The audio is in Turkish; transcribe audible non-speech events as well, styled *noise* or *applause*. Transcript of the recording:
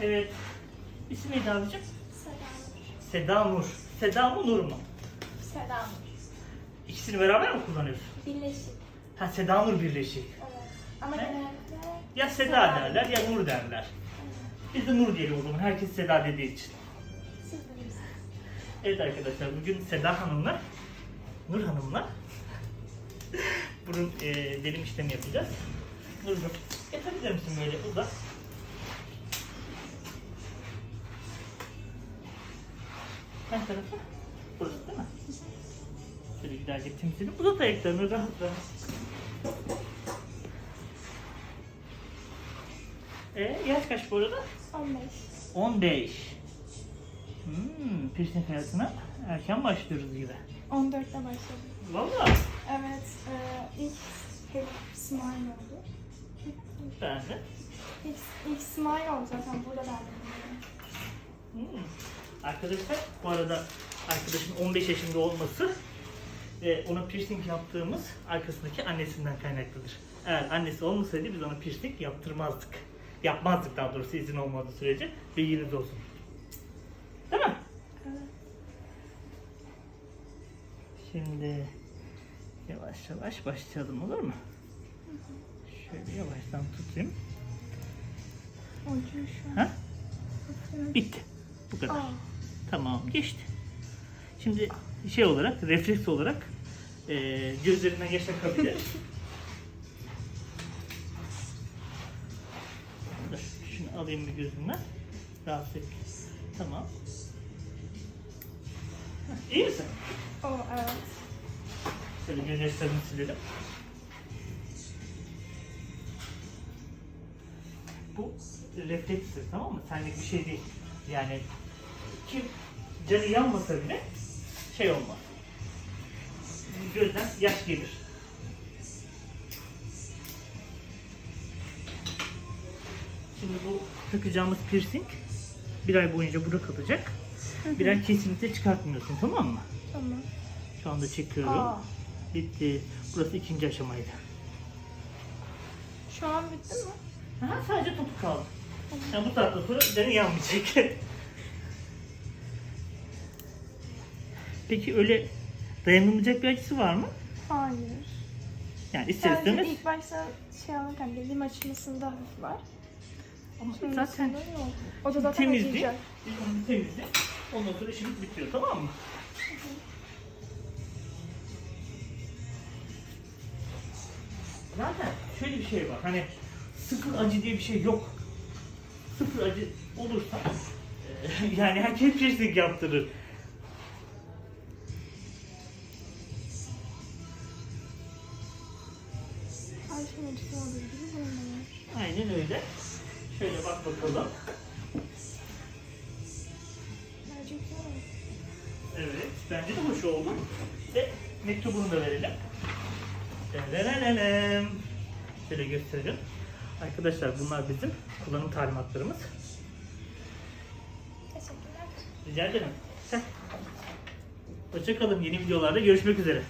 Evet. İsim neydi abicim? Seda Seda Nur. Nur. Seda mı Nur mu? Seda Nur. İkisini beraber mi kullanıyorsun? Birleşik. Ha Seda Nur birleşik. Evet. Ama Ne? genellikle Ya Seda derler ya Nur derler. Biz de Nur diyelim o zaman. Herkes Seda dediği için. siz bilirsiniz. Evet arkadaşlar bugün Seda Hanım'la Nur Hanım'la *laughs* burun e, delim işlemi yapacağız. Nurcuğum yatabilir misin böyle uzak? Hangi tarafa? Burası değil mi? Şöyle güzelce temizledim. Uzat ayaklarını rahat rahat. E, yaş kaç bu arada? 15. 15. Hmm, piercing hayatına erken başlıyoruz gibi. 14'te başladım. Valla Evet. E, ilk hep smile oldu. ben de. İlk, ilk smile oldu zaten burada verdim. Arkadaşlar bu arada arkadaşın 15 yaşında olması ve ona piercing yaptığımız arkasındaki annesinden kaynaklıdır. Eğer annesi olmasaydı biz ona piercing yaptırmazdık. Yapmazdık daha doğrusu izin olmadığı sürece. Bilginiz olsun. Değil mi? Evet. Şimdi yavaş yavaş başlayalım olur mu? Şöyle yavaştan tutayım. Ucu şu an. Ha? Bitti. Bu kadar. Aa, Tamam geçti. Şimdi şey olarak, refleks olarak eee gözlerinden yaş akabilir. Şunu alayım bir gözümden. Rahatsız et. Tamam. Heh, İyi misin? o evet. Şöyle göz yaşlarını silelim. Bu reflekstir tamam mı? Senlik bir şey değil. Yani kim canı yanmasa bile şey olmaz. Gözden yaş gelir. Şimdi bu takacağımız piercing bir ay boyunca burada kalacak. Bir ay kesinlikle çıkartmıyorsun tamam mı? Tamam. Şu anda çekiyorum. Aa, Bitti. Burası ikinci aşamaydı. şu an bitti mi? Aha, sadece topuk kaldı. Yani bu saatten sonra canı yanmayacak. *laughs* Peki öyle dayanılmayacak bir acısı var mı? Hayır. Yani ister Sadece istemez. ilk başta şey alırken dilim açılmasında hafif var. Ama Sonrasında zaten yok. O da zaten temizlik. acıyacak. Bir temizle. Ondan sonra işimiz bitiyor tamam mı? Zaten şöyle bir şey var. Hani sıfır acı diye bir şey yok. Sıfır acı olursa e, *laughs* yani herkes piercing yaptırır. Her acısı olduğu gibi bunun da var. Aynen öyle. Şöyle bak bakalım. Öyle. Evet, bence de hoş oldu. Ve mektubunu da verelim. Derererem. Şöyle gösterelim. Arkadaşlar bunlar bizim kullanım talimatlarımız. Teşekkürler. Rica ederim. Hoşçakalın. Yeni videolarda görüşmek üzere.